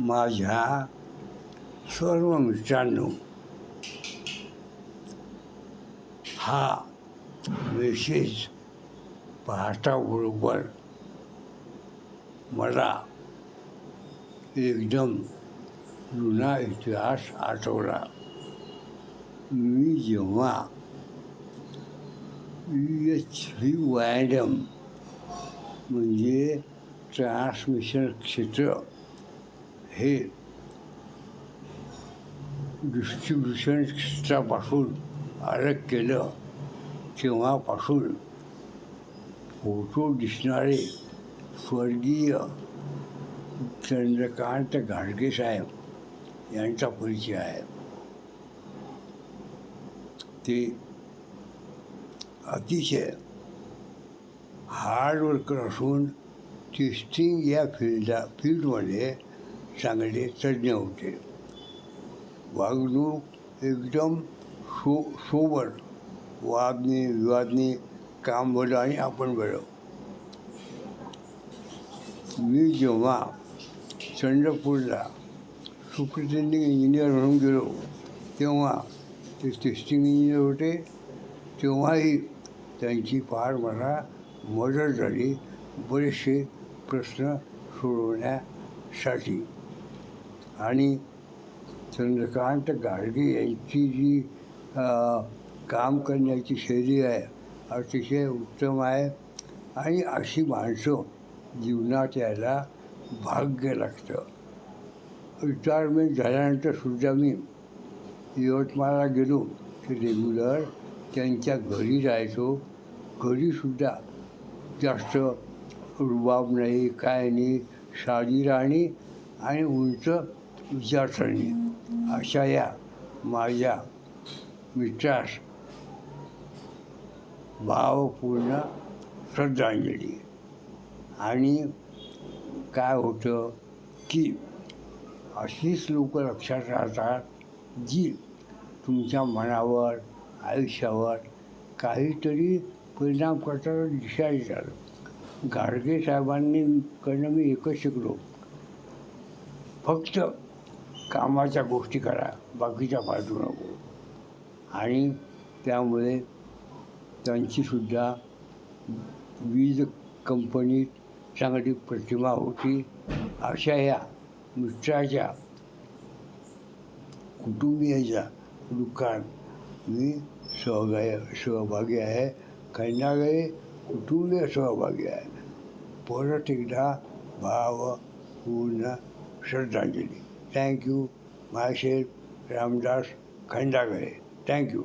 माझ्या सर्व मित्रांनो हा मेसेज पाहताबरोबर मला एकदम जुना इतिहास आठवला मी जेव्हा एच व्ही वायडम म्हणजे ट्रान्समिशन क्षेत्र हे डिस्ट्रीब्युशन क्षेत्रापासून अलग केलं तेव्हापासून फोटो दिसणारे स्वर्गीय चंद्रकांत घाडगे साहेब यांचा परिचय आहे. ते अतिशय हार्ड वर्कर असून टेस्टिंग या फील्डा फील्डमध्ये चांगले तज्ज्ञ होते. वागणूक एकदम सो सोबर. वादने विवादने काम बरं आणि आपण बरं. मी जेव्हा चंद्रपूरला सुप्रिटेंडिंग इंजिनियर म्हणून गेलो तेव्हा ते टेस्टिंग इंजिनियर होते. तेव्हाही त्यांची फार मला मदत झाली. बरेचसे प्रश्न सोडवण्यासाठी. आणि चंद्रकांत गाडगे यांची जी काम करण्याची शैली आहे अतिशय उत्तम आहे आणि अशी माणसं जीवनात यायला भाग्य लागतं. रिटायरमेंट झाल्यानंतर सुद्धा मी यवतमाळला गेलो की रेग्युलर त्यांच्या घरी जायचो. घरीसुद्धा जास्त रुबाब नाही काय नाही साधी राहणी आणि उंच विचारसरणी अशा या माझ्या मित्रास भावपूर्ण श्रद्धांजली. आणि काय होतं की अशीच लोक लक्षात राहतात जी तुमच्या मनावर आयुष्यावर काहीतरी परिणाम करताना दिशा येतात गाडगे साहेबांनी कडनं मी एकच शिकलो. फक्त कामाच्या गोष्टी करा बाकीच्या पाठवू नको. आणि त्यामुळे त्यांचीसुद्धा वीज कंपनीत चांगली प्रतिमा होती. अशा ह्या मित्राच्या कुटुंबियाच्या दुःखात मी सहभागी सहभागी आहे. खंडागळे कुटुंबीय सहभागी आहे. परत एकदा भाव पूर्ण श्रद्धांजली. thank you my chef Ramdas Khandagale thank you